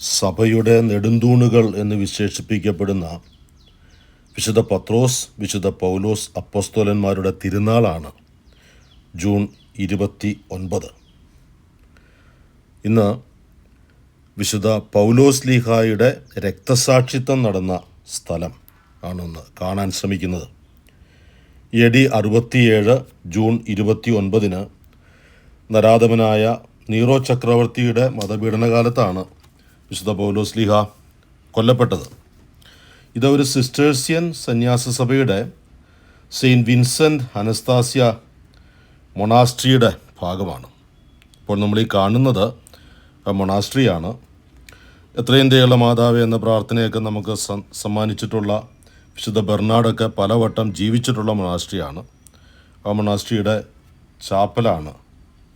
സഭയുടെ നെടുന്തൂണുകൾ എന്ന് വിശേഷിപ്പിക്കപ്പെടുന്ന വിശുദ്ധ പത്രോസ് വിശുദ്ധ പൗലോസ് അപ്പസ്തോലന്മാരുടെ തിരുനാളാണ് ജൂൺ ഇരുപത്തി ഒൻപത് ഇന്ന് വിശുദ്ധ പൗലോസ് ലീഹായുടെ രക്തസാക്ഷിത്വം നടന്ന സ്ഥലം ആണെന്ന് കാണാൻ ശ്രമിക്കുന്നത്. എ ഡി അറുപത്തിയേഴ് ജൂൺ ഇരുപത്തി ഒൻപതിന് നരാധമനായ നീറോ ചക്രവർത്തിയുടെ മതപീഡനകാലത്താണ് വിശുദ്ധ പൗലോസ് ലീഹ കൊല്ലപ്പെട്ടത്. ഇത് ഒരു സിസ്റ്റേഴ്സ്യൻ സന്യാസ സഭയുടെ സെയിന്റ് വിൻസെന്റ് അനസ്താസ്യ മൊണാസ്ട്രിയുടെ ഭാഗമാണ്. ഇപ്പോൾ നമ്മൾ ഈ കാണുന്നത് മൊണാസ്ട്രിയാണ്. എത്രയും ദയുള്ള മാതാവ് എന്ന പ്രാർത്ഥനയൊക്കെ നമുക്ക് സമ്മാനിച്ചിട്ടുള്ള വിശുദ്ധ ബെർണാഡൊക്കെ പലവട്ടം ജീവിച്ചിട്ടുള്ള മൊണാസ്ട്രിയാണ്. ആ മൊണാസ്ട്രിയുടെ ചാപ്പലാണ്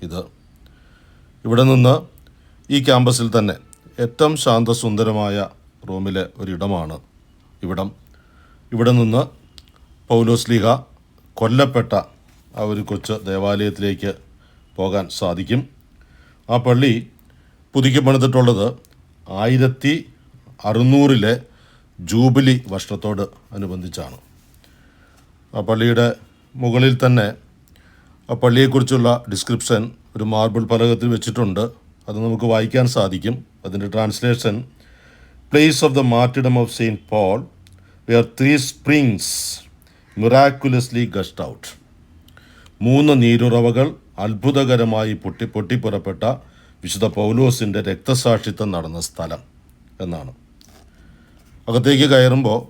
ഇത്. ഇവിടെ നിന്ന് ഈ ക്യാമ്പസിൽ തന്നെ ഏറ്റവും ശാന്തസുന്ദരമായ റൂമിലെ ഒരിടമാണ് ഇവിടം. ഇവിടെ നിന്ന് പൗലോസ് ലീഗ കൊല്ലപ്പെട്ട ആ ഒരു കൊച്ച് ദേവാലയത്തിലേക്ക് പോകാൻ സാധിക്കും. ആ പള്ളി പുതുക്കി പണിതിട്ടുള്ളത് ആയിരത്തി അറുന്നൂറിലെ ജൂബിലി വർഷത്തോട് അനുബന്ധിച്ചാണ്. ആ പള്ളിയുടെ മുകളിൽ തന്നെ ആ പള്ളിയെക്കുറിച്ചുള്ള ഡിസ്ക്രിപ്ഷൻ ഒരു മാർബിൾ ഫലകത്തിൽ വെച്ചിട്ടുണ്ട്. അത് നമുക്ക് വായിക്കാൻ സാധിക്കും. അതിന്റെ translation place of the martyrdom of Saint Paul where three springs miraculously gushed out മൂന്ന് നീരുറവകൾ അത്ഭുതകരമായി പൊട്ടി പൊട്ടിപ്പുറപ്പെട്ട വിശുദ്ധ പൗലോസിന്റെ രക്തസാക്ഷിത്വം നടന്ന സ്ഥലം എന്നാണ്. അകത്തേക്ക് കയറുമ്പോൾ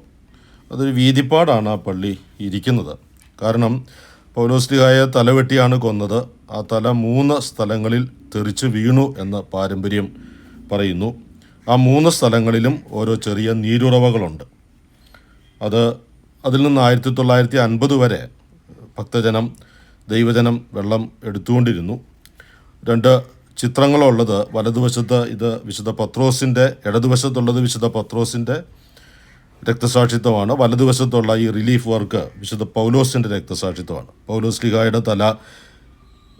അതൊരു വീതിപ്പാടാണ് ആ പള്ളി ഇരിക്കുന്നത്. കാരണം പൗലോസ്ലിഹായ തലവെട്ടിയാണ് കൊന്നത്. ആ തല മൂന്ന് സ്ഥലങ്ങളിൽ തെറിച്ച് വീണു എന്ന പാരമ്പര്യം പറയുന്നു ആ മൂന്ന് സ്ഥലങ്ങളിലും ഓരോ ചെറിയ നീരുറവകളുണ്ട്. അത് അതിൽ നിന്ന് ആയിരത്തി തൊള്ളായിരത്തി അൻപത് വരെ ഭക്തജനം ദൈവജനം വെള്ളം എടുത്തുകൊണ്ടിരുന്നു. രണ്ട് ചിത്രങ്ങളുള്ളത് വലതുവശത്ത് ഇത് വിശുദ്ധ പത്രോസിന്റെ ഇടതുവശത്തുള്ളത് വിശുദ്ധ പത്രോസിന്റെ രക്തസാക്ഷിത്വമാണ്. വലതുവശത്തുള്ള ഈ റിലീഫ് വർക്ക് വിശുദ്ധ പൗലോസിന്റെ രക്തസാക്ഷിത്വമാണ്. പൗലോസ് ലിഹായുടെ തല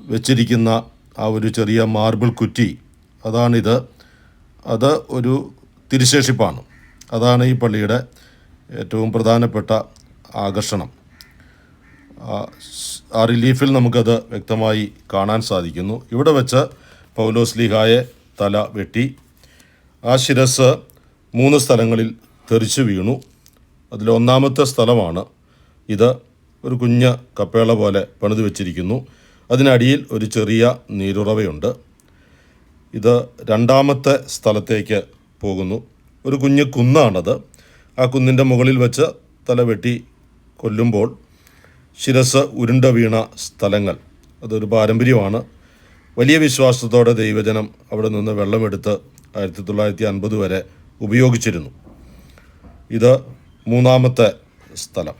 വെച്ചിരിക്കുന്ന ആ ഒരു ചെറിയ മാർബിൾ കുറ്റി അതാണിത്. അത് ഒരു തിരുശേഷിപ്പാണ്. അതാണ് ഈ പള്ളിയുടെ ഏറ്റവും പ്രധാനപ്പെട്ട ആകർഷണം. ആ റിലീഫിൽ നമുക്കത് വ്യക്തമായി കാണാൻ സാധിക്കുന്നു. ഇവിടെ വെച്ച് പൗലോസ് ലീഹായെ തല വെട്ടി. ആ ശിരസ് മൂന്ന് സ്ഥലങ്ങളിൽ തെറിച്ചു വീണു. അതിലൊന്നാമത്തെ സ്ഥലമാണ് ഇത്. ഒരു കുഞ്ഞ് കപ്പേള പോലെ പണിത് വെച്ചിരിക്കുന്നു. അതിനടിയിൽ ഒരു ചെറിയ നീരുറവയുണ്ട്. ഇത് രണ്ടാമത്തെ സ്ഥലത്തേക്ക് പോകുന്നു. ഒരു കുഞ്ഞ് കുന്നാണത്. ആ കുന്നിന്റെ മുകളിൽ വെച്ച് തല വെട്ടി കൊല്ലുമ്പോൾ ശിരസ് ഉരുണ്ട വീണ സ്ഥലങ്ങൾ. അതൊരു പാരമ്പര്യമാണ്. വലിയ വിശ്വാസത്തോടെ ദൈവജനം അവിടെ നിന്ന് വെള്ളമെടുത്ത് ആയിരത്തി തൊള്ളായിരത്തി അൻപത് വരെ ഉപയോഗിച്ചിരുന്നു. ഇത് മൂന്നാമത്തെ സ്ഥലം.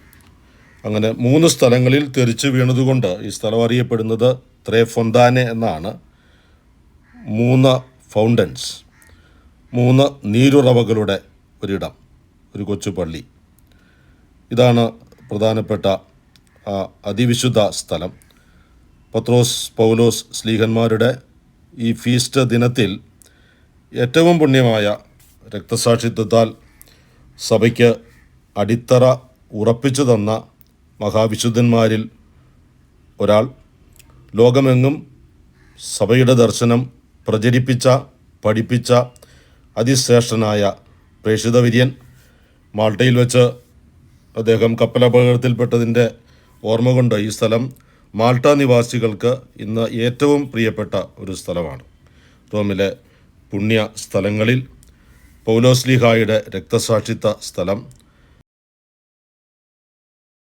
അങ്ങനെ മൂന്ന് സ്ഥലങ്ങളിൽ തെറിച്ച് വീണതുകൊണ്ട് ഈ സ്ഥലം അറിയപ്പെടുന്നത് ത്രേ ഫൊന്താനെ എന്നാണ്. മൂന്ന് ഫൗണ്ടൻസ് മൂന്ന് നീരുറവകളുടെ ഒരിടം ഒരു കൊച്ചു പള്ളി ഇതാണ് പ്രധാനപ്പെട്ട അതിവിശുദ്ധ സ്ഥലം. പത്രോസ് പൗലോസ് സ്ലീഹന്മാരുടെ ഈ ഫീസ്റ്റ് ദിനത്തിൽ ഏറ്റവും പുണ്യമായ രക്തസാക്ഷിത്വത്താൽ സഭയ്ക്ക് അടിത്തറ ഉറപ്പിച്ചു തന്ന മഹാവിശുദ്ധന്മാരിൽ ഒരാൾ. ലോകമെങ്ങും സഭയുടെ ദർശനം പ്രചരിപ്പിച്ച പഠിപ്പിച്ച അതിശ്രേഷ്ഠനായ പ്രേഷിതവിര്യൻ മാൾട്ടയിൽ വെച്ച് അദ്ദേഹം കപ്പലപകടത്തിൽപ്പെട്ടതിന്റെ ഓർമ്മ കൊണ്ട് ഈ സ്ഥലം മാൾട്ട നിവാസികൾക്ക് ഇന്ന് ഏറ്റവും പ്രിയപ്പെട്ട ഒരു സ്ഥലമാണ്. റോമിലെ പുണ്യ സ്ഥലങ്ങളിൽ പൗലോസ്ലിഹായുടെ രക്തസാക്ഷിത്വ സ്ഥലം